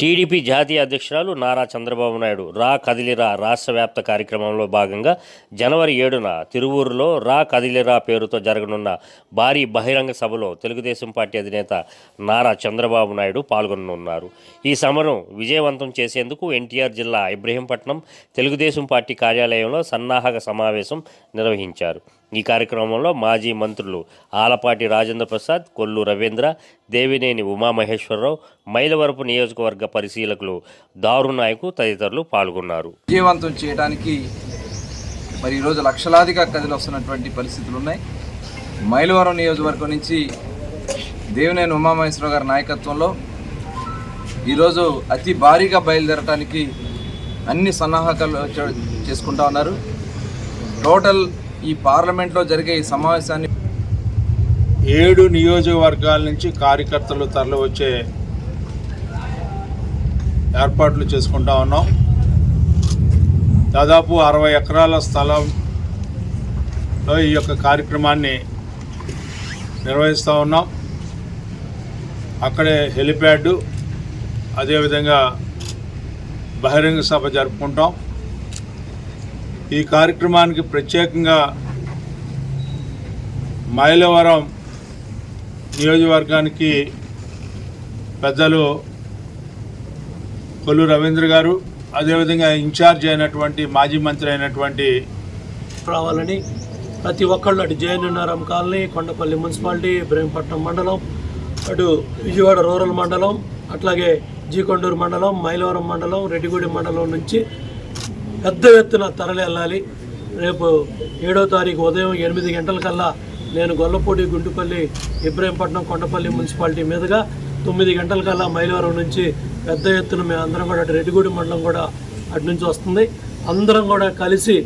TDP జాతీయ అధ్యక్షురాలు నారా చంద్రబాబు నాయుడు రా కదిలిరా రాష్ట్ర వ్యాప్త కార్యక్రమంలో భాగంగా జనవరి ఏడున తిరువూరులో రా కదిలిరా పేరుతో జరగనున్న భారీ బహిరంగ సభలో తెలుగుదేశం పార్టీ అధినేత నారా చంద్రబాబు నాయుడు పాల్గొననున్నారు. ఈ సమరం విజయవంతం చేసేందుకు ఎన్టీఆర్ జిల్లా ఇబ్రహీంపట్నం తెలుగుదేశం పార్టీ కార్యాలయంలో సన్నాహక సమావేశం నిర్వహించారు. ఈ కార్యక్రమంలో మాజీ మంత్రులు ఆలపాటి రాజేంద్ర ప్రసాద్ కొల్లు రవీంద్ర దేవినేని ఉమామహేశ్వరరావు మైలవరపు నియోజకవర్గ పరిశీలకులు దారు నాయకు తదితరులు పాల్గొన్నారు. విజయవంతం చేయడానికి మరి ఈరోజు లక్షలాదిగా కదిలి వస్తున్నటువంటి పరిస్థితులు ఉన్నాయి. మైలవరం నియోజకవర్గం నుంచి దేవినేని ఉమామహేశ్వర గారి నాయకత్వంలో ఈరోజు అతి భారీగా బయలుదేరటానికి అన్ని సన్నాహకాలు చేసుకుంటా ఉన్నారు. టోటల్ ఈ పార్లమెంట్లో జరిగే ఈ సమావేశాన్ని ఏడు నియోజకవర్గాల నుంచి కార్యకర్తలు తరలి వచ్చే ఏర్పాట్లు చేసుకుంటా ఉన్నాం. దాదాపు అరవై ఎకరాల స్థలంలో ఈ యొక్క కార్యక్రమాన్ని నిర్వహిస్తూ ఉన్నాం. అక్కడే హెలిప్యాడ్ అదేవిధంగా బహిరంగ సభ జరుపుకుంటాం. ఈ కార్యక్రమానికి ప్రత్యేకంగా మైలవరం నియోజకవర్గానికి పెద్దలు కొల్లు రవీంద్ర గారు అదేవిధంగా ఇన్ఛార్జ్ అయినటువంటి మాజీ మంత్రి అయినటువంటి రావాలని ప్రతి ఒక్కళ్ళు అటు జయనున్నారం కాలనీ కొండపల్లి మున్సిపాలిటీ ఇబ్రహీంపట్నం మండలం అటు విజయవాడ రూరల్ మండలం అట్లాగే జీకొండూరు మండలం మైలవరం మండలం రెడ్డిగూడెం మండలం నుంచి పెద్ద ఎత్తున తరలి వెళ్ళాలి. రేపు ఏడో తారీఖు ఉదయం ఎనిమిది గంటలకల్లా నేను గొల్లపూడి గుంటుపల్లి ఇబ్రహీంపట్నం కొండపల్లి మున్సిపాలిటీ మీదుగా తొమ్మిది గంటలకల్లా మైలవరం నుంచి పెద్ద ఎత్తున మేము అందరం కూడా అటు రెడ్డిగూడి మండలం కూడా అటు నుంచి వస్తుంది. అందరం కూడా కలిసి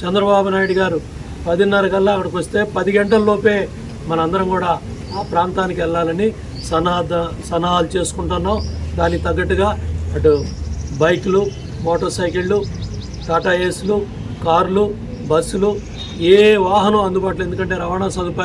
చంద్రబాబు నాయుడు గారు పదిన్నర కల్లా అక్కడికి వస్తే పది గంటల లోపే మనందరం కూడా ఆ ప్రాంతానికి వెళ్ళాలని సన్నాహ సన్నాహాలు చేసుకుంటున్నాం. దానికి తగ్గట్టుగా అటు బైకులు మోటార్ సైకిళ్ళు టాటా ఏసులు కార్లు బస్సులు ఏ వాహనం అందుబాటులో ఎందుకంటే రవాణా సదుపాయం